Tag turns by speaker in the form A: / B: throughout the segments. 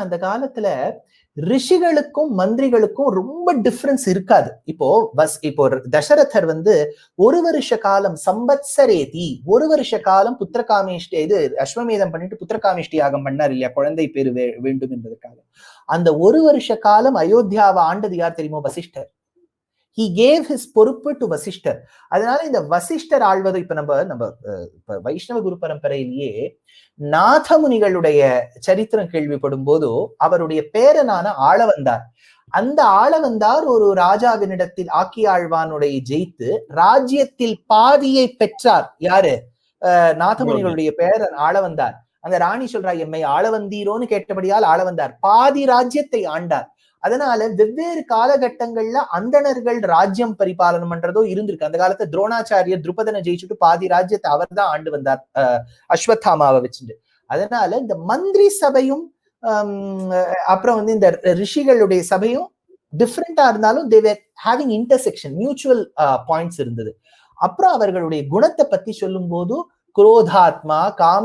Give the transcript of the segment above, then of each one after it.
A: அந்த காலத்துல ரிஷிகளுக்கும் மந்திரிகளுக்கும் ரொம்ப டிஃபரன்ஸ் இருக்காது. இப்போ பஸ் இப்போ தசரதர் வந்து ஒரு வருஷ காலம் சம்பத்சரேதி ஒரு வருஷ காலம் புத்திரகாமேஷ்டி இது அஸ்வமேதம் பண்ணிட்டு புத்திரகாமேஷ்டி யாகம் பண்ணார் இல்லையா? குழந்தை பேரு வேண்டும் என்பதற்காக. அந்த ஒரு வருஷ காலம் அயோத்தியாவை ஆண்டது யார் தெரியுமோ? வசிஷ்டர். ஹி கேவ் ஹிஸ் பொறுப்பு டு வசிஷ்டர். அதனால இந்த வசிஷ்டர் ஆழ்வது இப்ப நம்ம நம்ம இப்ப வைஷ்ணவ குரு பரம்பரையிலேயே நாதமுனிகளுடைய சரித்திரம் கேள்விப்படும் போது அவருடைய பேரனான ஆளவந்தார். அந்த ஆளவந்தார் ஒரு ராஜாவினிடத்தில் ஆக்கியாழ்வானுடைய ஜெயித்து ராஜ்யத்தில் பாதியை பெற்றார். யாரு? நாதமுனிகளுடைய பேரன் ஆளவந்தார். அந்த ராணி சொல்றா எம்மை ஆளவந்தீரோன்னு கேட்டபடியால் ஆளவந்தார். பாதி ராஜ்யத்தை ஆண்டார். அதனால வெவ்வேறு காலகட்டங்கள்ல அந்தணர்கள் ராஜ்யம் பரிபாலனம் பண்றதோ இருந்திருக்கு. அந்த காலத்துல துரோணாச்சாரியர் துருபதனை ஜெயிச்சுட்டு பாதி ராஜ்யத்தை அவர் தான் ஆண்டு வந்தார். அஸ்வத்தாமாவை வச்சுட்டு. அதனால இந்த மந்திரி சபையும் அப்புறம் வந்து இந்த ரிஷிகளுடைய சபையும் டிஃப்ரெண்டா இருந்தாலும் they were having intersection mutual points இருந்தது. அப்புறம் அவர்களுடைய குணத்தை பத்தி சொல்லும் போது குரோதாத்மா காம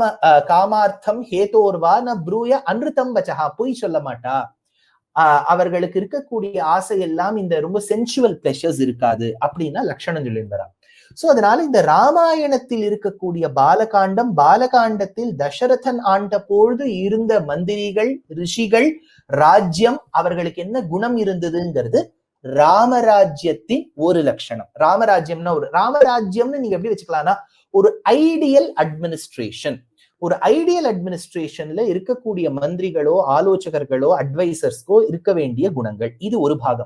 A: காமார்த்தம் ஹேதோர்வா ந ப்ரூய அன்ருத்தம் வச்சஹா பொய் சொல்ல மாட்டா. அவர்களுக்கு இருக்கக்கூடிய ஆசை எல்லாம் இந்த ரொம்ப சென்சுவல் பிளஷர்ஸ் இருக்காது அப்படின்னா லட்சணம் சொல்லியிருந்தாராம் சோ அதனால இந்த ராமாயணத்தில் இருக்கக்கூடிய பாலகாண்டம் பாலகாண்டத்தில் தசரதன் ஆண்ட பொழுது இருந்த மந்திரிகள் ரிஷிகள் ராஜ்யம் அவர்களுக்கு என்ன குணம் இருந்ததுங்கிறது ராமராஜ்யத்தின் ஒரு லட்சணம் ராமராஜ்யம்னா ஒரு ராமராஜ்யம்னு நீங்க எப்படி வச்சுக்கலாம்னா ஒரு ஐடியல் அட்மினிஸ்ட்ரேஷன் ஒரு ஐடியல் அட்மினிஸ்ட்ரேஷன்ல இருக்கக்கூடிய மந்திரிகளோ ஆலோசகர்களோ அட்வைசர்ஸ்க்கோ இருக்க வேண்டிய குணங்கள். இது ஒரு பாகம்.